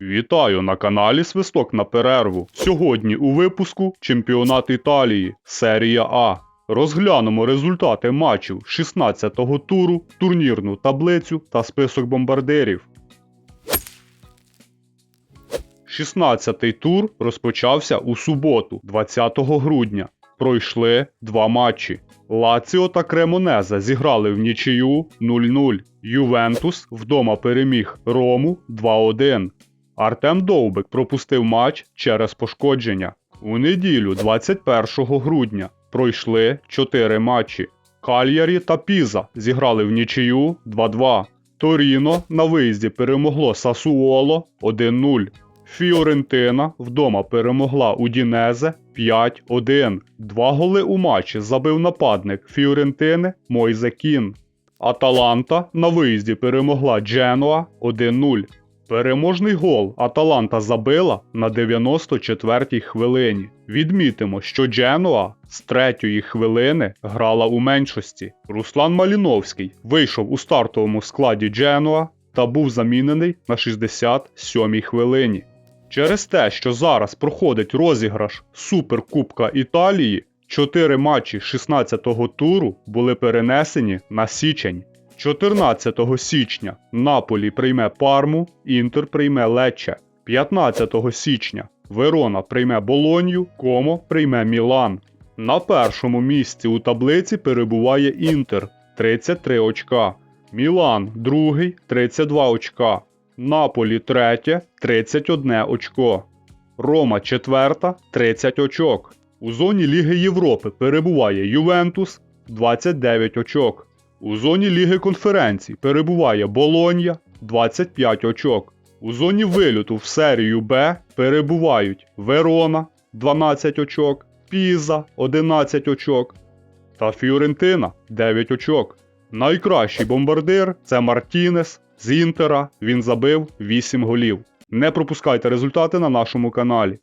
Вітаю на каналі Свисток на перерву. Сьогодні у випуску Чемпіонат Італії, серія А. Розглянемо результати матчів 16-го туру, турнірну таблицю та список бомбардирів. 16-й тур розпочався у суботу, 20 грудня. Пройшли два матчі. Лаціо та Кремонеза зіграли в нічию 0-0. Ювентус вдома переміг Рому 2-1. Артем Довбик пропустив матч через пошкодження. У неділю, 21 грудня, пройшли 4 матчі. Кальярі та Піза зіграли в нічию 2-2. Торіно на виїзді перемогло Сасуоло 1-0. Фіорентина вдома перемогла Удінезе 5-1. Два голи у матчі забив нападник Фіорентини Мойзе Кін. Аталанта на виїзді перемогла Дженуа 1-0. Переможний гол Аталанта забила на 94-й хвилині. Відмітимо, що Дженуа з третьої хвилини грала у меншості. Руслан Маліновський вийшов у стартовому складі Дженуа та був замінений на 67-й хвилині. Через те, що зараз проходить розіграш Суперкубка Італії, чотири матчі 16-го туру були перенесені на січень. 14 січня Наполі прийме Парму, Інтер прийме Лечче. 15 січня Верона прийме Болонью, Комо прийме Мілан. На першому місці у таблиці перебуває Інтер 33 очка. Мілан другий 32 очка. Наполі третє 31 очко. Рома четверта 30 очок. У зоні Ліги Європи перебуває Ювентус 29 очок. У зоні Ліги конференцій перебуває Болонья 25 очок. У зоні вильоту в серію Б перебувають Верона 12 очок, Піза 11 очок та Фіорентина 9 очок. Найкращий бомбардир це Мартінес з Інтера. Він забив 8 голів. Не пропускайте результати на нашому каналі.